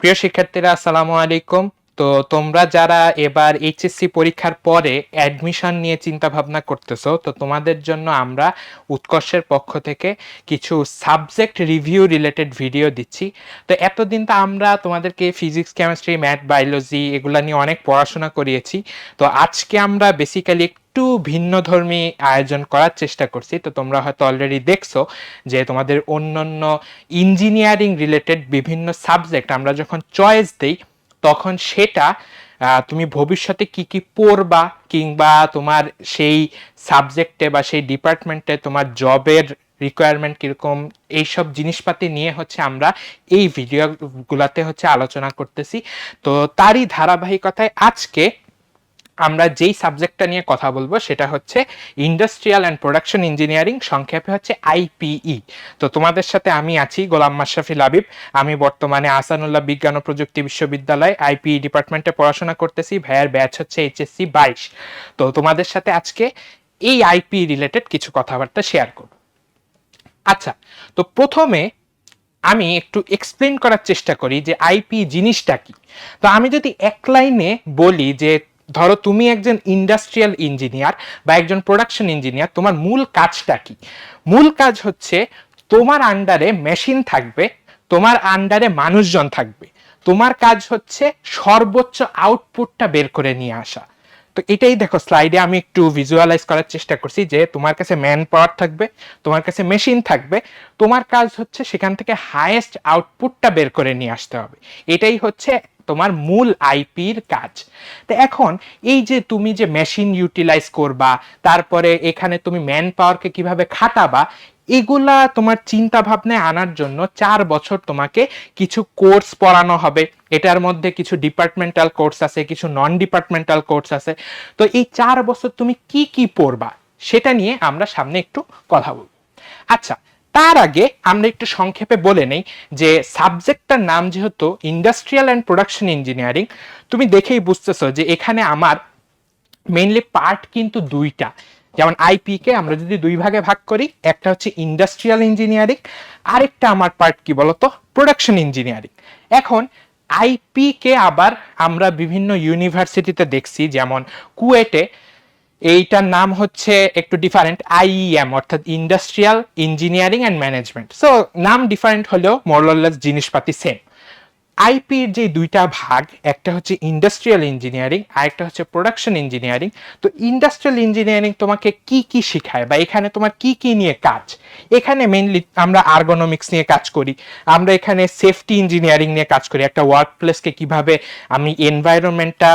প্রিয় শিক্ষার্থীরা আসসালামু আলাইকুম। তো তোমরা যারা এবার এইচএসসি পরীক্ষার পরে অ্যাডমিশন নিয়ে চিন্তা ভাবনা করতেছো, তো তোমাদের জন্য আমরা উৎকর্ষের পক্ষ থেকে কিছু সাবজেক্ট রিভিউ রিলেটেড ভিডিও দিচ্ছি। তো এতদিন তো আমরা তোমাদেরকে ফিজিক্স কেমিস্ট্রি ম্যাথ বায়োলজি এগুলা নিয়ে অনেক পড়াশোনা করিয়েছি। তো আজকে আমরা বেসিক্যালি একটু ভিন্ন ধর্মী আয়োজন করার চেষ্টা করছি। তো তোমরা হয়তো অলরেডি দেখছ যে তোমাদের অন্যান্য ইঞ্জিনিয়ারিং রিলেটেড বিভিন্ন সাবজেক্ট আমরা যখন চয়েস দেই তখন সেটা তুমি ভবিষ্যতে কি কি পড়বা কিংবা তোমার সেই সাবজেক্টে বা সেই ডিপার্টমেন্টে তোমার জবের রিকোয়ারমেন্ট কীরকম, এইসব জিনিসপাতি নিয়ে হচ্ছে আমরা এই ভিডিওগুলাতে হচ্ছে আলোচনা করতেছি। তো তারই ধারাবাহিকতায় আজকে আমরা যেই সাবজেক্টটা নিয়ে কথা বলব সেটা হচ্ছে ইন্ডাস্ট্রিয়াল অ্যান্ড প্রোডাকশন ইঞ্জিনিয়ারিং সংক্ষেপে হচ্ছে আইপিই তো তোমাদের সাথে আমি আছি গোলাম মাশরাফি লাবিব আমি বর্তমানে আসানুল্লাহ বিজ্ঞান ও প্রযুক্তি বিশ্ববিদ্যালয় আইপিই ডিপার্টমেন্টে পড়াশোনা করতেছি। ভাইয়ার ব্যাচ হচ্ছে এইচএসসি বাইশ। তো তোমাদের সাথে আজকে এই আইপি রিলেটেড কিছু কথাবার্তা শেয়ার করব। আচ্ছা তো প্রথমে আমি একটু এক্সপ্লেন করার চেষ্টা করি যে আইপি জিনিসটা কি। তো আমি যদি এক লাইনে বলি যে ধরো তুমি একজন ইন্ডাস্ট্রিয়াল ইঞ্জিনিয়ার বা একজন প্রোডাকশন ইঞ্জিনিয়ার তোমার মূল কাজটা কি? মূল কাজ হচ্ছে তোমার আন্ডারে মেশিন থাকবে, তোমার আন্ডারে মানুষজন থাকবে। তোমার কাজ হচ্ছে সর্বোচ্চ আউটপুটটা বের করে নিয়ে আসা। তো এটাই দেখো স্লাইডে আমি একটু ভিজুয়ালাইজ করার চেষ্টা করছি যে তোমার কাছে ম্যান পাওয়ার থাকবে, তোমার কাছে মেশিন থাকবে, তোমার কাজ হচ্ছে সেখান থেকে হাইয়েস্ট আউটপুটটা বের করে নিয়ে আসতে হবে। এটাই হচ্ছে তোমার মূল আইপির কাজ। তো এখন এই যে তুমি যে মেশিন ইউটিলাইজ করবা, তারপরে এখানে তুমি ম্যান পাওয়ারকে কীভাবে খাটাবা, এগুলা তোমার চিন্তা ভাবনায় আনার জন্য চার বছর তোমাকে কিছু কোর্স পড়ানো হবে। এটার মধ্যে কিছু ডিপার্টমেন্টাল কোর্স আছে, কিছু নন ডিপার্টমেন্টাল কোর্স আছে। তো এই চার বছর তুমি কি কি পড়বা, সেটা নিয়ে আমরা সামনে একটু কথা বলব। আচ্ছা তার আগে আমরা একটু সংক্ষেপে বলে নেই যে সাবজেক্টটার নাম যেহেতু ইন্ডাস্ট্রিয়াল অ্যান্ড প্রোডাকশন ইঞ্জিনিয়ারিং তুমি দেখেই বুঝতেছো যে এখানে আমার মেইনলি পার্ট কিন্তু দুইটা। যেমন আইপি কে আমরা যদি দুই ভাগে ভাগ করি, একটা হচ্ছে ইন্ডাস্ট্রিয়াল ইঞ্জিনিয়ারিং আরেকটা আমার পার্ট কি বলতো? প্রোডাকশন ইঞ্জিনিয়ারিং এখন আইপি কে আবার আমরা বিভিন্ন ইউনিভার্সিটিতে দেখছি, যেমন কুয়েটে এইটার নাম হচ্ছে একটু ডিফারেন্ট আইইএম অর্থাৎ industrial engineering and management so নাম ডিফারেন্ট হলেও মোরলেস জিনিসপাতি সেম আইপির যে দুইটা ভাগ, একটা হচ্ছে ইন্ডাস্ট্রিয়াল ইঞ্জিনিয়ারিং আর একটা হচ্ছে প্রোডাকশন ইঞ্জিনিয়ারিং তো ইন্ডাস্ট্রিয়াল ইঞ্জিনিয়ারিং তোমাকে কি কি শেখায় বা এখানে তোমার কি কি নিয়ে কাজ? এখানে মেইনলি আমরা আর্গোনমিক্স নিয়ে কাজ করি, আমরা এখানে সেফটি ইঞ্জিনিয়ারিং নিয়ে কাজ করি। একটা ওয়ার্ক প্লেসকে কীভাবে আমি এনভায়রনমেন্টটা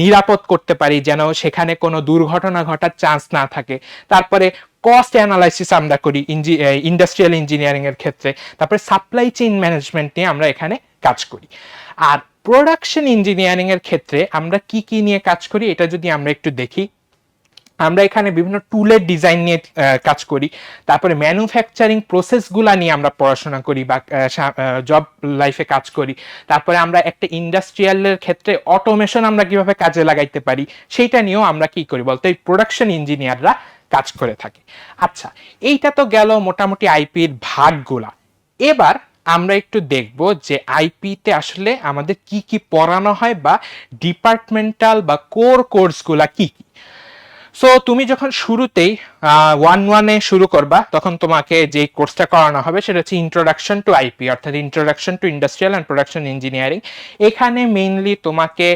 নিরাপদ করতে পারি যেন সেখানে কোনো দুর্ঘটনা ঘটার চান্স না থাকে। তারপরে কস্ট অ্যানালাইসিস আমরা করি ইন্ডাস্ট্রিয়াল ইঞ্জিনিয়ারিং এর ক্ষেত্রে। তারপরে সাপ্লাই চেইন ম্যানেজমেন্ট নিয়ে আমরা এখানে কাজ করি। আর প্রোডাকশন ইঞ্জিনিয়ারিং এর ক্ষেত্রে আমরা কি কি নিয়ে কাজ করি, এটা যদি আমরা একটু দেখি। আমরা এখানে বিভিন্ন টুলের ডিজাইন নিয়ে কাজ করি। তারপরে ম্যানুফ্যাকচারিং প্রসেসগুলা নিয়ে আমরা পড়াশোনা করি বা জব লাইফে কাজ করি। তারপরে আমরা একটা ইন্ডাস্ট্রিয়ালের ক্ষেত্রে অটোমেশন আমরা কীভাবে কাজে লাগাইতে পারি, সেইটা নিয়েও আমরা কি করি বলতো? এই প্রোডাকশন ইঞ্জিনিয়াররা কাজ করে থাকে। আচ্ছা এইটা তো গেল মোটামুটি আইপির ভাগগুলা এবার আমরা একটু দেখব যে আইপিতে আসলে আমাদের কি কি পড়ানো হয় বা ডিপার্টমেন্টাল বা কোর কোর্সগুলা কি কি? সো তুমি যখন শুরুতেই ওয়ান ওয়ানে শুরু করবা, তখন তোমাকে যে কোর্সটা করানো হবে সেটা হচ্ছে ইন্ট্রোডাকশন টু আইপি অর্থাৎ introduction to industrial and production engineering এখানে মেইনলি তোমাকে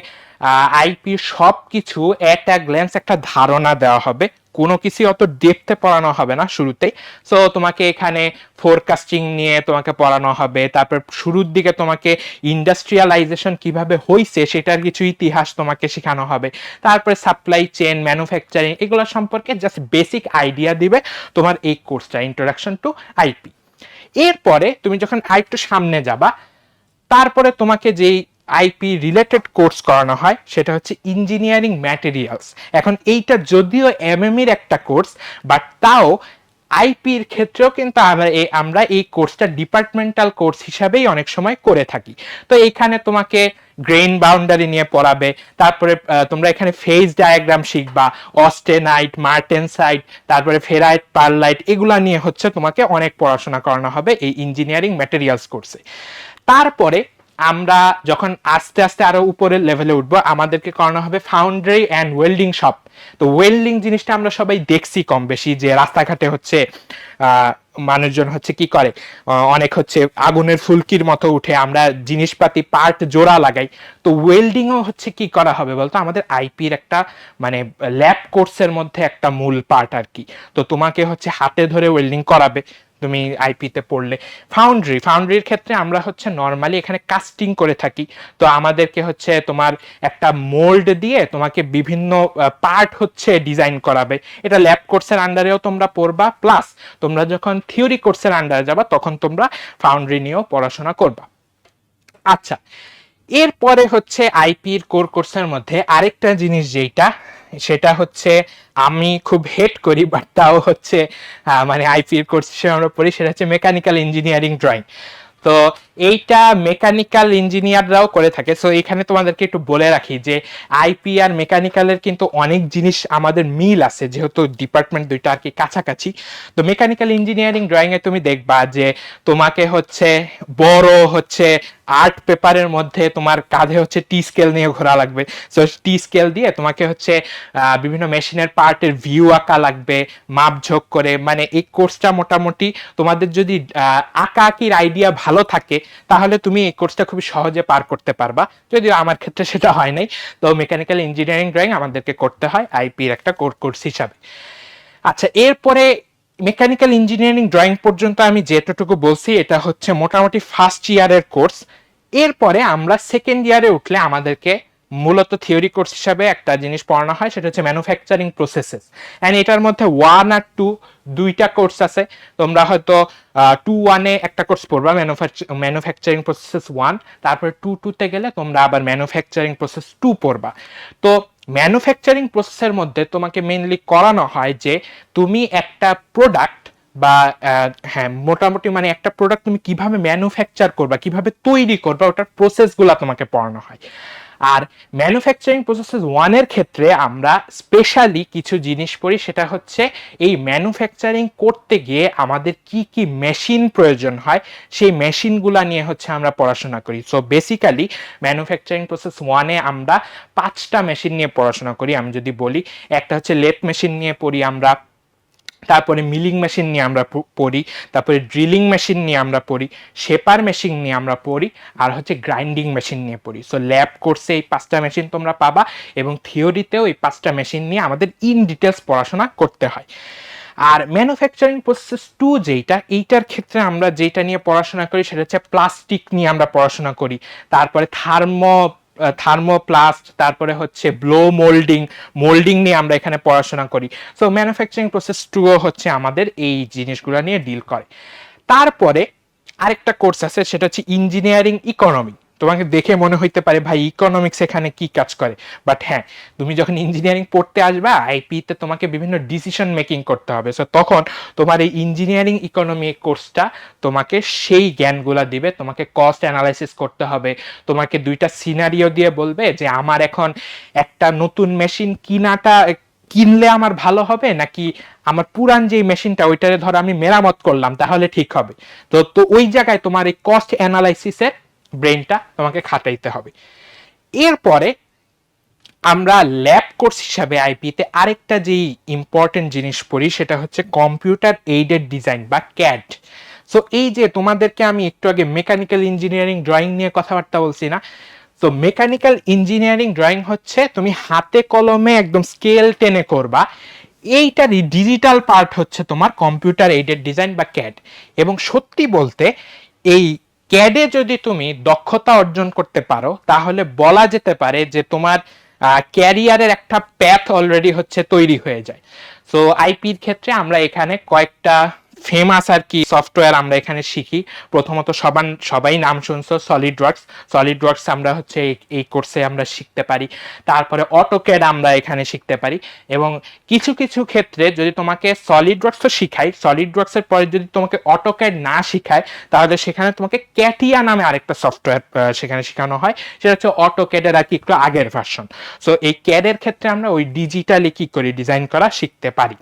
আইপি সব কিছু অ্যাট আ গ্ল্যান্স একটা ধারণা দেওয়া হবে। কোনো কিছু অত ডেপথে পড়ানো হবে না শুরুতেই। সো তোমাকে এখানে ফোরকাস্টিং নিয়ে তোমাকে পড়ানো হবে, তারপর শুরুর দিকে তোমাকে ইন্ডাস্ট্রিয়ালাইজেশন কীভাবে হয়েছে সেটার কিছু ইতিহাস তোমাকে শেখানো হবে। তারপরে সাপ্লাই চেন ম্যানুফ্যাকচারিং এগুলো সম্পর্কে জাস্ট বেসিক আইডিয়া দিবে তোমার এই কোর্সটা ইন্ট্রোডাকশন টু আইপি এরপরে তুমি যখন আরেকটু সামনে যাবা, তারপরে তোমাকে যেই আইপি রিলেটেড কোর্স করানো হয়, সেটা হচ্ছে ইঞ্জিনিয়ারিং ম্যাটেরিয়ালস এখন এইটা যদিও এমএম এর একটা কোর্স বাট তাও আইপির ক্ষেত্রেও কিন্তু আমরা এই আমরা এই কোর্সটা ডিপার্টমেন্টাল কোর্স হিসাবেই অনেক সময় করে থাকি। তো এখানে তোমাকে গ্রেইন বাউন্ডারি নিয়ে পড়াবে, তারপরে তোমরা এখানে ফেজ ডায়াগ্রাম শিখবা অস্টেনাইট মার্টেনসাইট তারপরে ফেরাইট পারলাইট এগুলা নিয়ে হচ্ছে তোমাকে অনেক পড়াশোনা করানো হবে এই ইঞ্জিনিয়ারিং ম্যাটেরিয়ালস কোর্সে তারপরে আমরা যখন আস্তে আস্তে আরও উপরের লেভেলে উঠবো, আমাদেরকে করানো হবে ফাউন্ডারি অ্যান্ড ওয়েল্ডিং শপ তো ওয়েল্ডিং জিনিসটা আমরা সবাই দেখছি কম বেশি যে রাস্তাঘাটে হচ্ছে মানুষজন হচ্ছে কি করে? অনেক হচ্ছে আগুনের ফুলকির মতো উঠে আমরা জিনিসপাতি পার্ট জোড়া লাগাই। তো ওয়েল্ডিংও হচ্ছে কি করা হবে বলতো? আমাদের আইপির একটা মানে ল্যাব কোর্সের মধ্যে একটা মূল পার্ট আর কি। তো তোমাকে হচ্ছে হাতে ধরে ওয়েল্ডিং করাবে। তুমি আইপিতে পড়লে। ফাউন্ড্রি ফাউন্ড্রির ক্ষেত্রে আমরা হচ্ছে নর্মালি এখানে কাস্টিং করে থাকি। তো আমাদেরকে হচ্ছে তোমার একটা মোল্ড দিয়ে তোমাকে বিভিন্ন পার্ট হচ্ছে ডিজাইন করাবে। এটা ল্যাব কোর্সের আন্ডারেও তোমরা পড়বা। প্লাস তোমরা যখন থিওরি কোর্সের আন্ডারে যাবা, তখন তোমরা ফাউন্ড্রি নিয়েও পড়াশোনা করবা। আচ্ছা এরপরে হচ্ছে আইপির কোর কোর্সের মধ্যে আরেকটা জিনিস যেটা সেটা হচ্ছে আমি খুব হেট করি বাট তাও হচ্ছে মানে আইপির কোর্স হিসেবে আমরা পড়ি, সেটা হচ্ছে মেকানিক্যাল ইঞ্জিনিয়ারিং ড্রয়িং তো এইটা মেকানিক্যাল ইঞ্জিনিয়াররাও করে থাকে। সো এখানে তোমাদেরকে একটু বলে রাখি যে আইপি আর মেকানিক্যালের কিন্তু অনেক জিনিস আমাদের মিল আছে, যেহেতু ডিপার্টমেন্ট দুইটা আর কি কাছাকাছি। তো মেকানিক্যাল ইঞ্জিনিয়ারিং ড্রয়িংয়ে তুমি দেখবা যে তোমাকে হচ্ছে বড় হচ্ছে আর্ট পেপারের মধ্যে তোমার কাঁধে হচ্ছে টি স্কেল নিয়ে ঘোরা লাগবে। সো টি স্কেল দিয়ে তোমাকে হচ্ছে বিভিন্ন মেশিনের পার্টের ভিউ আঁকা লাগবে, মাপঝোক করে। মানে এই কোর্সটা মোটামুটি তোমাদের যদি আঁকা আঁকির আইডিয়া ভালো থাকে, তাহলে তুমি এই কোর্সটা খুবই সহজে পার করতে পারবা। যদিও আমার ক্ষেত্রে সেটা হয় নাই। তো মেকানিক্যাল ইঞ্জিনিয়ারিং ড্রয়িং আমাদেরকে করতে হয় আইপির একটা কোর, কোর্স হিসাবে। আচ্ছা এরপরে মেকানিক্যাল ইঞ্জিনিয়ারিং ড্রয়িং পর্যন্ত আমি যেটুকু বলছি, এটা হচ্ছে মোটামুটি ফার্স্ট ইয়ারের কোর্স এরপরে আমরা সেকেন্ড ইয়ারে উঠলে আমাদেরকে মূলত থিওরি কোর্স হিসাবে একটা জিনিস পড়ানো হয়, সেটা হচ্ছে ম্যানুফ্যাকচারিং প্রসেসেস অ্যান্ড এটার মধ্যে ওয়ান আর টু দুইটা কোর্স আছে। তোমরা হয়তো টু ওয়ানে একটা কোর্স পড়বা ম্যানুফ্যাকচারিং প্রসেসেস ওয়ান তারপরে টু টুতে গেলে তোমরা আবার ম্যানুফ্যাকচারিং প্রসেস টু পড়বা। তো ম্যানুফ্যাকচারিং প্রসেসের মধ্যে তোমাকে মেনলি করানো হয় যে তুমি একটা প্রোডাক্ট বা হ্যাঁ মোটামুটি মানে একটা প্রোডাক্ট তুমি কীভাবে ম্যানুফ্যাকচার করবা, কীভাবে তৈরি করবা, ওটার প্রসেসগুলো তোমাকে পড়ানো হয়। আর ম্যানুফ্যাকচারিং প্রসেসেস ওয়ানের ক্ষেত্রে আমরা স্পেশালি কিছু জিনিস পড়ি, সেটা হচ্ছে এই ম্যানুফ্যাকচারিং করতে গিয়ে আমাদের কি কি মেশিন প্রয়োজন হয়, সেই মেশিনগুলা নিয়ে হচ্ছে আমরা পড়াশোনা করি। সো বেসিক্যালি ম্যানুফ্যাকচারিং প্রসেস ওয়ানে আমরা পাঁচটা মেশিন নিয়ে পড়াশোনা করি। আমি যদি বলি, একটা হচ্ছে লেথ মেশিন নিয়ে পড়ি আমরা তারপরে মিলিং মেশিন নিয়ে আমরা পড়ি, তারপরে ড্রিলিং মেশিন নিয়ে আমরা পড়ি শেপার মেশিন নিয়ে আমরা পড়ি, আর হচ্ছে গ্রাইন্ডিং মেশিন নিয়ে পড়ি। সো ল্যাব কোর্সে এই পাঁচটা মেশিন তোমরা পাবা এবং থিওরিতেও এই পাঁচটা মেশিন নিয়ে আমাদের ইন ডিটেলস পড়াশোনা করতে হয়। আর ম্যানুফ্যাকচারিং প্রসেস টু যেইটা, এইটার ক্ষেত্রে আমরা যেটা নিয়ে পড়াশোনা করি সেটা হচ্ছে প্লাস্টিক নিয়ে আমরা পড়াশোনা করি। তারপরে থার্মো থার্মোপ্লাস্ট তারপরে হচ্ছে ব্লো মোল্ডিং মোল্ডিং নিয়ে আমরা এখানে পড়াশোনা করি। সো ম্যানুফ্যাকচারিং প্রসেস টুও হচ্ছে আমাদের এই জিনিসগুলো নিয়ে ডিল করে। তারপরে আরেকটা কোর্স আছে, সেটা হচ্ছে ইঞ্জিনিয়ারিং ইকোনমি তোমাকে দেখে মনে হইতে পারে, ভাই ইকোনমিক্স এখানে কি কাজ করে? বাট হ্যাঁ তুমি যখন ইঞ্জিনিয়ারিং পড়তে আসবা আইপি তে তোমাকে বিভিন্ন ডিসিশন মেকিং করতে হবে। সো তখন তোমার এই ইঞ্জিনিয়ারিং ইকোনমি কোর্সটা তোমাকে সেই জ্ঞানগুলা দিবে, তোমাকে কস্ট অ্যানালাইসিস করতে হবে। তোমাকে দুইটা সিনারিও দিয়ে বলবে যে, আমার এখন একটা নতুন মেশিন কিনাটা, কিনলে আমার ভালো হবে, নাকি আমার পুরান যে মেশিনটা ওইটারে ধরো আমি মেরামত করলাম, তাহলে ঠিক হবে। তো তো ওই জায়গায় তোমার এই কস্ট অ্যানালাইসিসের ব্রেনটা তোমাকে খাটাইতে হবে। এরপরে আমরা ল্যাব কোর্স হিসাবে আইপিতে আরেকটা যেই ইম্পর্টেন্ট জিনিস পড়ি সেটা হচ্ছে কম্পিউটার এইডেড ডিজাইন বা ক্যাড সো এই যে তোমাদেরকে আমি একটু আগে মেকানিক্যাল ইঞ্জিনিয়ারিং ড্রয়িং নিয়ে কথাবার্তা বলছি না? তো মেকানিক্যাল ইঞ্জিনিয়ারিং ড্রয়িং হচ্ছে তুমি হাতে কলমে একদম স্কেল টেনে করবা। এইটারই ডিজিটাল পার্ট হচ্ছে তোমার কম্পিউটার এইডেড ডিজাইন বা ক্যাড এবং সত্যি বলতে এই ক্যাডে যদি তুমি দক্ষতা অর্জন করতে পারো, তাহলে বলা যেতে পারে যে তোমার ক্যারিয়ারের একটা প্যাথ অলরেডি হচ্ছে তৈরি হয়ে যায়। সো আইপির ক্ষেত্রে আমরা এখানে কয়েকটা ফেমাস আর কি সফটওয়্যার আমরা এখানে শিখি। প্রথমত সবান সবাই নাম শুনছো সলিড ওয়ার্কস সলিড ওয়ার্কস আমরা হচ্ছে এই কোর্সে আমরা শিখতে পারি। তারপরে অটোক্যাড আমরা এখানে শিখতে পারি। এবং কিছু কিছু ক্ষেত্রে যদি তোমাকে সলিড ওয়ার্কসও শিখাই সলিড ওয়ার্কসের পরে যদি তোমাকে অটোক্যাড না শিখায়, তাহলে সেখানে তোমাকে ক্যাটিয়া নামে আরেকটা সফটওয়্যার সেখানে শেখানো হয়। সেটা হচ্ছে অটোক্যাডের আর কি একটু আগের ভার্সন সো এই ক্যাডের ক্ষেত্রে আমরা ওই ডিজিটালি কি করে ডিজাইন করা শিখতে পারি।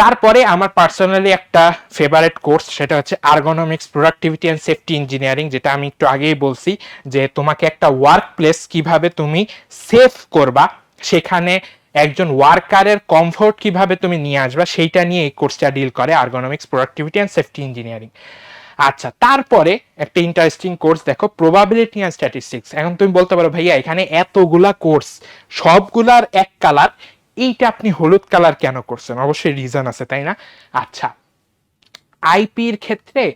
তারপরে আমার পার্সোনালি একটা ফেভারেট কোর্স সেটা হচ্ছে ergonomics productivity and safety engineering যেটা আমি একটু আগেই বলছি যে তোমাকে একটা ওয়ার্ক প্লেস কীভাবে তুমি সেফ করবা, সেখানে একজন ওয়ার্কারের কমফোর্ট কীভাবে তুমি নিয়ে আসবা, সেইটা নিয়ে এই কোর্সটা ডিল করে ergonomics productivity and safety engineering আচ্ছা তারপরে একটা ইন্টারেস্টিং কোর্স দেখো প্রবাবিলিটি অ্যান্ড স্ট্যাটিস্টিক্স এখন তুমি বলতে পারো, ভাইয়া, এখানে এতগুলা কোর্স সবগুলার এক কালার এইটা আপনি হলুদ কালার কেন করছেন? অবশ্যই রিজন আছে, তাই না? আচ্ছা আইপির ক্ষেত্রে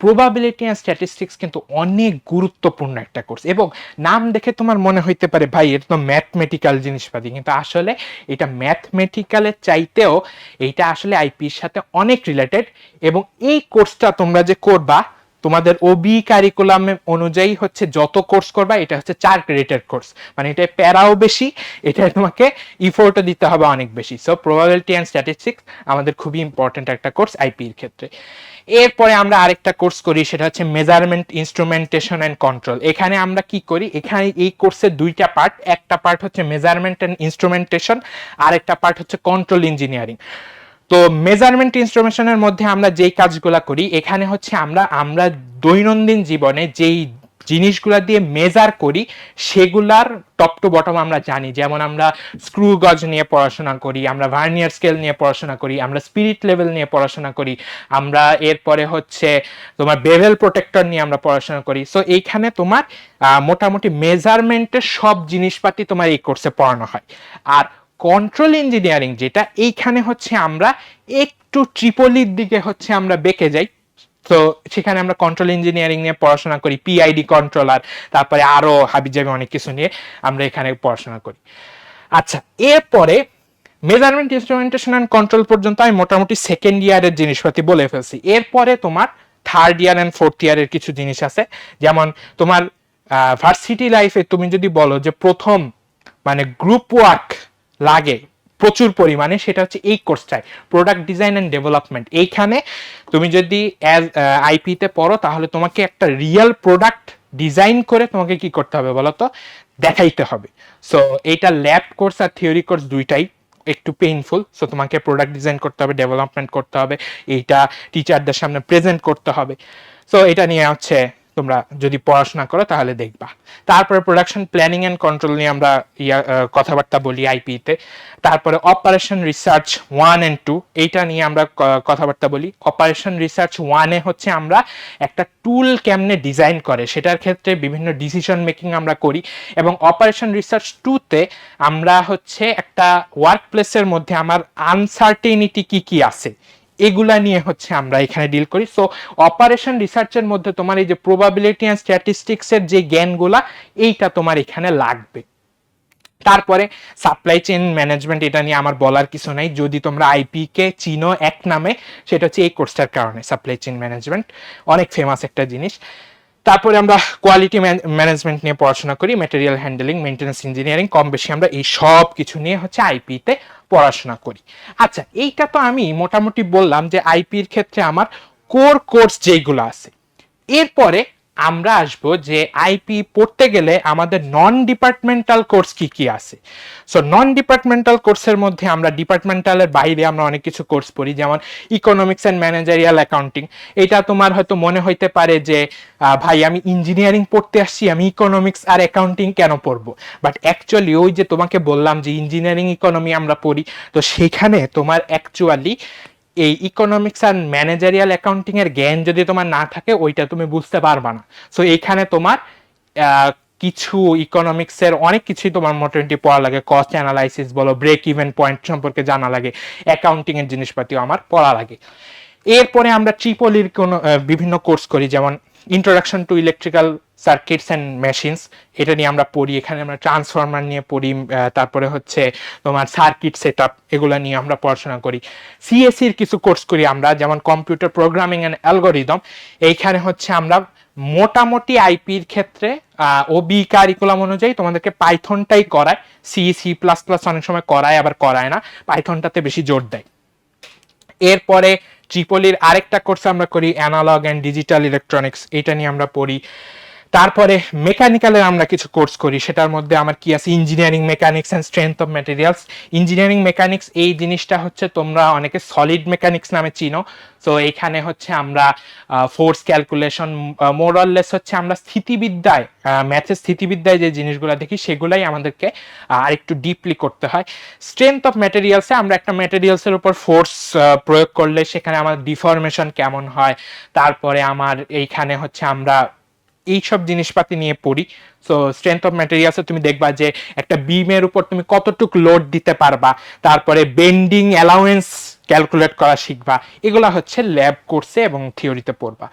প্রবাবিলিটি অ্যান্ড স্ট্যাটিস্টিক্স কিন্তু অনেক গুরুত্বপূর্ণ একটা কোর্স এবং নাম দেখে তোমার মনে হইতে পারে, ভাই, এটা তো ম্যাথমেটিক্যাল জিনিসপাতি। কিন্তু আসলে এটা ম্যাথমেটিক্যালের চাইতেও এইটা আসলে আইপির সাথে অনেক রিলেটেড এবং এই কোর্সটা তোমরা যে করবা তোমাদের ওবি কারিকুলাম অনুযায়ী হচ্ছে যত কোর্স করবা, এটা হচ্ছে চার ক্রেডিটের কোর্স মানে এটা প্যারাও বেশি, এটা তোমাকে ইফোর্টও দিতে হবে অনেক বেশি। সো প্রবাবিলিটি অ্যান্ড স্ট্যাটিস্টিক্স আমাদের খুবই ইম্পর্টেন্ট একটা কোর্স আইপির ক্ষেত্রে। এরপরে আমরা আরেকটা কোর্স করি, সেটা হচ্ছে মেজারমেন্ট ইনস্ট্রুমেন্টেশন অ্যান্ড কন্ট্রোল এখানে আমরা কি করি? এখানে এই কোর্সের দুইটা পার্ট একটা পার্ট হচ্ছে মেজারমেন্ট অ্যান্ড ইনস্ট্রুমেন্টেশন আর একটা পার্ট হচ্ছে কন্ট্রোল ইঞ্জিনিয়ারিং তো মেজারমেন্ট ইনস্ট্রুমেশনের মধ্যে আমরা যেই কাজগুলা করি, এখানে হচ্ছে আমরা আমরা দৈনন্দিন জীবনে যেই জিনিসগুলা দিয়ে মেজার করি, সেগুলার টপ টু বটম আমরা জানি। যেমন আমরা স্ক্রু গজ নিয়ে পড়াশোনা করি, আমরা ভার্নিয়ার স্কেল নিয়ে পড়াশোনা করি, আমরা স্পিরিট লেভেল নিয়ে পড়াশোনা করি, আমরা এরপরে হচ্ছে তোমার বেভেল প্রোটেক্টর নিয়ে আমরা পড়াশোনা করি। সো এইখানে তোমার মোটামুটি মেজারমেন্টের সব জিনিসপাতি তোমার এই কোর্সে পড়ানো হয়। আর কন্ট্রোল ইঞ্জিনিয়ারিং যেটা এইখানে হচ্ছে আমরা একটু ট্রিপলির দিকে হচ্ছে আমরা বেঁকে যাই। তো সেখানে আমরা কন্ট্রোল ইঞ্জিনিয়ারিং নিয়ে পড়াশোনা করি পিআইডি কন্ট্রোলার তারপরে আরও হাবিজাবি অনেক কিছু নিয়ে আমরা এখানে পড়াশোনা করি। আচ্ছা এরপরে মেজারমেন্ট ইনস্ট্রুমেন্টেশন অ্যান্ড কন্ট্রোল পর্যন্ত আমি মোটামুটি সেকেন্ড ইয়ারের জিনিসপাতি বলে ফেলছি। এরপরে তোমার থার্ড ইয়ার অ্যান্ড ফোর্থ ইয়ারের কিছু জিনিস আছে। যেমন তোমার ভার্সিটি লাইফে তুমি যদি বলো যে প্রথম মানে গ্রুপ ওয়ার্ক লাগে, প্রচুর পরিমাণে, সেটা হচ্ছে এই কোর্সটায় প্রোডাক্ট ডিজাইন অ্যান্ড ডেভেলপমেন্ট এইখানে তুমি যদি অ্যাজ আইপিতে পড়ো, তাহলে তোমাকে একটা রিয়েল প্রোডাক্ট ডিজাইন করে তোমাকে কি করতে হবে বলো তো দেখাইতে হবে। সো এইটা ল্যাব কোর্স আর থিওরি কোর্স দুইটাই একটু পেইনফুল সো তোমাকে প্রোডাক্ট ডিজাইন করতে হবে ডেভেলপমেন্ট করতে হবে, এইটা টিচারদের সামনে প্রেজেন্ট করতে হবে। সো এটা নিয়ে হচ্ছে তোমরা যদি পড়াশোনা করো তাহলে দেখবা। তারপরে প্রোডাকশন প্ল্যানিং অ্যান্ড কন্ট্রোল নিয়ে আমরা ইয়া কথাবার্তা বলি আইপিতে তারপরে operation research one and two এইটা নিয়ে আমরা কথাবার্তা বলি। অপারেশন রিসার্চ ওয়ানে হচ্ছে আমরা একটা টুল কেমনে ডিজাইন করে, সেটার ক্ষেত্রে বিভিন্ন ডিসিশন মেকিং আমরা করি। এবং অপারেশন রিসার্চ টুতে আমরা হচ্ছে একটা ওয়ার্ক প্লেসের মধ্যে আমার আনসার্টেনিটি কি কি আছে? এগুলা নিয়ে হচ্ছে আমরা এখানে ডিল করি। সো অপারেশন রিসার্চের মধ্যে তোমার এই যে প্রবাবিলিটি অ্যান্ড স্ট্যাটিস্টিক্সের যে জ্ঞানগুলা, এইটা তোমার এখানে লাগবে। তারপরে সাপ্লাই চেন ম্যানেজমেন্ট এটা নিয়ে আমার বলার কিছু নাই। যদি তোমরা আইপি কে চিনো এক নামে, সেটা হচ্ছে এই কোর্সটার কারণে সাপ্লাই চেন ম্যানেজমেন্ট অনেক ফেমাস একটা জিনিস। তারপরে আমরা কোয়ালিটি ম্যানেজমেন্ট নিয়ে পড়াশোনা করি ম্যাটেরিয়াল হ্যান্ডেলিং মেনটেন্স ইঞ্জিনিয়ারিং কম বেশি আমরা এই সব কিছু নিয়ে হচ্ছে আইপিতে পড়াশোনা করি। আচ্ছা এইটা তো আমি মোটামুটি বললাম যে আইপির ক্ষেত্রে আমার কোর কোর্স যেইগুলো আছে, এরপরে আমরা আসব যে আইপি পড়তে গেলে আমাদের নন ডিপার্টমেন্টাল কোর্স কি কি আছে? সো নন ডিপার্টমেন্টাল কোর্সের মধ্যে আমরা ডিপার্টমেন্টালের বাইরে আমরা অনেক কিছু কোর্স পড়ি, যেমন ইকোনমিক্স অ্যান্ড ম্যানেজারিয়াল অ্যাকাউন্টিং এটা তোমার হয়তো মনে হইতে পারে যে ভাই আমি ইঞ্জিনিয়ারিং পড়তে আসছি, আমি ইকোনমিক্স আর অ্যাকাউন্টিং কেন পড়ব? বাট অ্যাকচুয়ালি ওই যে তোমাকে বললাম যে ইঞ্জিনিয়ারিং ইকোনমি আমরা পড়ি, তো সেখানে তোমার অ্যাকচুয়ালি এই ইকোনমিক্স আর ম্যানেজারিয়াল অ্যাকাউন্টিং এর জ্ঞান যদি তোমার না থাকে, ওইটা তুমি বুঝতে পারবা না। সো এইখানে তোমার কিছু ইকোনমিক্স এর অনেক কিছুই তোমার মোটামুটি পড়া লাগে। কস্ট অ্যানালাইসিস বলো ব্রেক ইভেন পয়েন্ট সম্পর্কে জানা লাগে অ্যাকাউন্টিং এর জিনিসপাতিও আমার পড়া লাগে। এরপরে আমরা ট্রিপলির কোনো বিভিন্ন কোর্স করি, যেমন introduction to electrical circuits and machines এটা নিয়ে আমরা পড়ি, এখানে আমরা ট্রান্সফরমার নিয়ে পড়ি তারপরে হচ্ছে তোমার সার্কিট সেট আপ এগুলো নিয়ে আমরা পড়াশোনা করি। সিএসসির কিছু কোর্স করি আমরা, যেমন কম্পিউটার প্রোগ্রামিং অ্যান্ড অ্যালগোরিদম এইখানে হচ্ছে আমরা মোটামুটি আইপির ক্ষেত্রে ও বি কারিকুলাম অনুযায়ী তোমাদেরকে পাইথনটাই করায় সি সি প্লাস প্লাস অনেক সময় করায়, আবার করায় না, পাইথনটাতে বেশি জোর দেয়। এরপরে ট্রিপলির আরেকটা কোর্স আমরা করি অ্যানালগ অ্যান্ড ডিজিটাল ইলেকট্রনিক্স এটা নিয়ে আমরা পড়ি। তারপরে মেকানিক্যালের আমরা কিছু কোর্স করি, সেটার মধ্যে আমার কি আছে? Engineering mechanics and strength of materials engineering mechanics এই জিনিসটা হচ্ছে তোমরা অনেকে সলিড মেকানিক্স নামে চিনো। তো এইখানে হচ্ছে আমরা ফোর্স ক্যালকুলেশন মোরললেস হচ্ছে আমরা স্থিতিবিদ্যায় ম্যাথের স্থিতিবিদ্যায় যে জিনিসগুলো দেখি, সেগুলাই আমাদেরকে আর একটু ডিপলি করতে হয়। স্ট্রেংথ অফ ম্যাটেরিয়ালসে আমরা একটা ম্যাটেরিয়ালসের উপর ফোর্স প্রয়োগ করলে সেখানে আমার ডিফরমেশন কেমন হয়? তারপরে আমার এইখানে হচ্ছে আমরা এইসব জিনিসপাতি নিয়ে পড়ি। সো স্ট্রেংথ অফ ম্যাটেরিয়ালসে তুমি দেখবা যে একটা বিমের উপর তুমি কতটুকু লোড দিতে পারবা। তারপরে বেন্ডিং অ্যালাউয়েন্স ক্যালকুলেট করা শিখবা। এগুলো হচ্ছে ল্যাব কোর্সে এবং থিওরিতে পড়বা।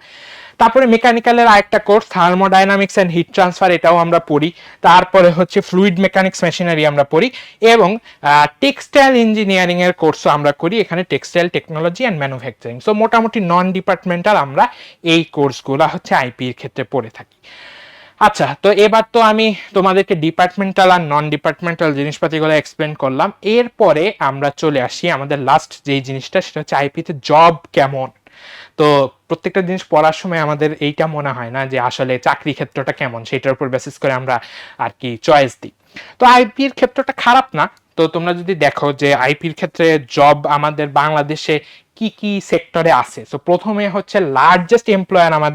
তারপরে মেকানিক্যালের আরেকটা course, thermodynamics and heat transfer, এটাও আমরা পড়ি। তারপরে হচ্ছে ফ্লুইড মেকানিক্স মেশিনারি আমরা পড়ি এবং টেক্সটাইল ইঞ্জিনিয়ারিংয়ের কোর্সও আমরা করি এখানে textile technology and manufacturing. So মোটামুটি নন ডিপার্টমেন্টাল আমরা এই কোর্সগুলো হচ্ছে আইপির ক্ষেত্রে পড়ে থাকি। আচ্ছা তো এবার তো আমি তোমাদেরকে ডিপার্টমেন্টাল আর নন ডিপার্টমেন্টাল জিনিসপাতিগুলো এক্সপ্লেন করলাম। এরপরে আমরা চলে আসি আমাদের লাস্ট যেই জিনিসটা, সেটা হচ্ছে আইপিতে জব কেমন? তো প্রত্যেকটা জিনিস পড়ার সময় আমাদের এইটা মনে হয় না যে আসলে চাকরি ক্ষেত্রটা কেমন সেটার উপর বেসিস করে আমরা আর কি চয়েস দিই। তো আইপির ক্ষেত্রটা খারাপ না। তো তোমরা যদি দেখো যে আইপির ক্ষেত্রে জব আমাদের বাংলাদেশে কি কি সেক্টরে আছে? তো প্রথমে হচ্ছে লার্জেস্ট এমপ্লয়ার আমার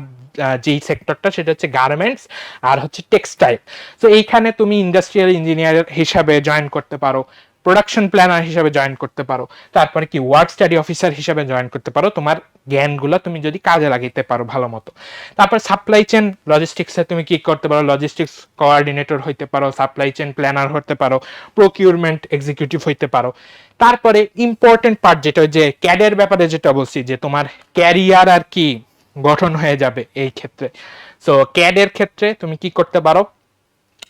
যেই সেক্টরটা সেটা হচ্ছে গার্মেন্টস আর হচ্ছে টেক্সটাইল তো এইখানে তুমি ইন্ডাস্ট্রিয়াল ইঞ্জিনিয়ার হিসাবে জয়েন করতে পারো। প্রোডাকশন প্ল্যানার হিসাবে জয়েন করতে পারো। তারপরে কি ওয়ার্ক স্টাডি অফিসার হিসাবে জয়েন করতে পারো। তোমার জ্ঞানগুলো তুমি যদি কাজে লাগাইতে পারো ভালো মতো। তারপর সাপ্লাই চেন লজিস্টিক্সে তুমি কি করতে পারো? লজিস্টিক্স কোঅর্ডিনেটর হইতে পারো সাপ্লাই চেন প্ল্যানার হতে পারো প্রকিউরমেন্ট এক্সিকিউটিভ হইতে পারো। তারপরে ইম্পর্টেন্ট পার্ট যেটা যে ক্যাডের ব্যাপারে যেটা বলছি, যে তোমার ক্যারিয়ার আর কি গঠন হয়ে যাবে এই ক্ষেত্রে। সো ক্যাডের ক্ষেত্রে তুমি কি করতে পারো?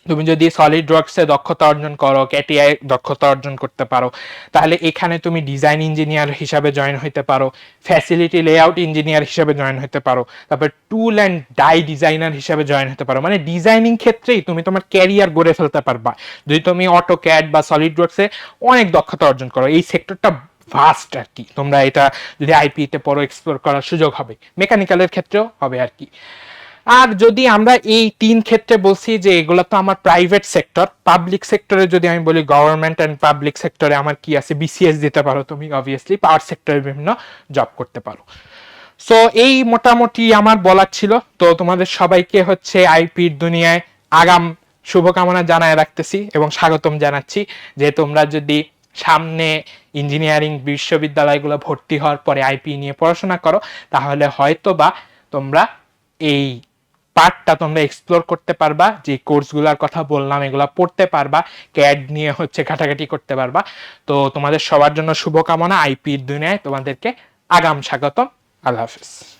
তুমি যদি সলিড ওয়ার্কসে দক্ষতা অর্জন করো ক্যাটিআই দক্ষতা অর্জন করতে পারো, তাহলে এখানে তুমি ডিজাইন ইঞ্জিনিয়ার হিসাবে জয়েন হইতে পারো ফ্যাসিলিটি লেআউট ইঞ্জিনিয়ার হিসাবে জয়েন হতে পারো, তারপর টুল অ্যান্ড ডাই ডিজাইনার হিসাবে জয়েন হতে পারো। মানে ডিজাইনিং ক্ষেত্রেই তুমি তোমার ক্যারিয়ার গড়ে ফেলতে পারবা। যদি তুমি অটো ক্যাড বা সলিড ওয়ার্কসে অনেক দক্ষতা অর্জন করো, এই সেক্টরটা ভাস্ট আর কি। তোমরা এটা যদি আইপিতে পড়ো এক্সপ্লোর করার সুযোগ হবে। মেকানিক্যালের ক্ষেত্রেও হবে আর কি। আর যদি আমরা এই তিন ক্ষেত্রে বলছি যে এগুলো তো আমার প্রাইভেট সেক্টর পাবলিক সেক্টরে যদি আমি বলি গভর্নমেন্ট অ্যান্ড পাবলিক সেক্টরে আমার কি আছে? বিসিএস দিতে পারো তুমি অবভিয়াসলি পাওয়ার সেক্টরে বিভিন্ন জব করতে পারো। সো এই মোটামুটি আমার বলার ছিল। তো তোমাদের সবাইকে হচ্ছে আইপির দুনিয়ায় আগাম শুভকামনা জানায় রাখতেছি এবং স্বাগতম জানাচ্ছি যে তোমরা যদি সামনে ইঞ্জিনিয়ারিং বিশ্ববিদ্যালয়গুলো ভর্তি হওয়ার পরে আইপি নিয়ে পড়াশোনা করো, তাহলে হয়তো বা তোমরা এই পার্টটা তোমরা এক্সপ্লোর করতে পারবা, যে কোর্সগুলোর কথা বললাম, এগুলো পড়তে পারবা ক্যাড নিয়ে হচ্ছে ঘাটাঘাটি করতে পারবা। তো তোমাদের সবার জন্য শুভকামনা আইপির দুনিয়ায় তোমাদেরকে আগাম স্বাগতম। আল্লাহ হাফিজ।